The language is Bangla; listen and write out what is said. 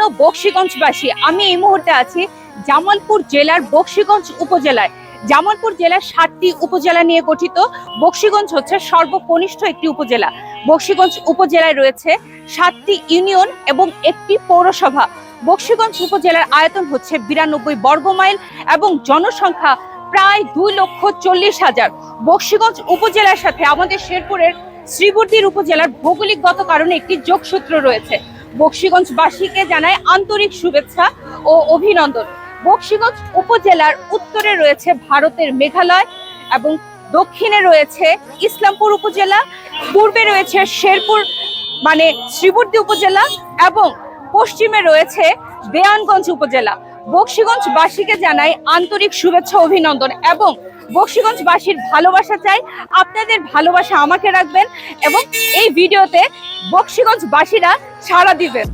প্রিয়তমান্য বক্সিগঞ্জবাসী। আমি এই মুহূর্তে আছি জামালপুর জেলার বক্সিগঞ্জ উপজেলায়। জামালপুর জেলার সাতটি উপজেলা নিয়ে গঠিত। বক্সিগঞ্জ হচ্ছে সর্বকনিষ্ঠ একটি উপজেলা। বক্সিগঞ্জ উপজেলায় রয়েছে সাতটি ইউনিয়ন এবং একটি পৌরসভা। বক্সিগঞ্জ উপজেলার আয়তন হচ্ছে বিরানব্বই বর্গমাইল এবং জনসংখ্যা প্রায় দুই লক্ষ চল্লিশ হাজার। বক্সিগঞ্জ উপজেলার সাথে আমাদের শেরপুরের শ্রীবর্দীর উপজেলার ভৌগোলিকগত কারণে একটি যোগসূত্র রয়েছে। বক্সিগঞ্জবাসীকে জানায় আন্তরিক শুভেচ্ছা ও অভিনন্দন। বক্সিগঞ্জ উপজেলার উত্তরে রয়েছে ভারতের মেঘালয় এবং দক্ষিণে রয়েছে ইসলামপুর উপজেলা, পূর্বে রয়েছে শেরপুর মানে শ্রীবর্দী উপজেলা এবং পশ্চিমে রয়েছে দেয়ানগঞ্জ উপজেলা। বক্সিগঞ্জবাসীকে জানাই আন্তরিক শুভেচ্ছা অভিনন্দন এবং বক্সিগঞ্জবাসীর ভালোবাসা চাই। আপনাদের ভালোবাসা আমাকে রাখবেন এবং এই ভিডিওতে বক্সিগঞ্জবাসীরা সাড়া দিবেন।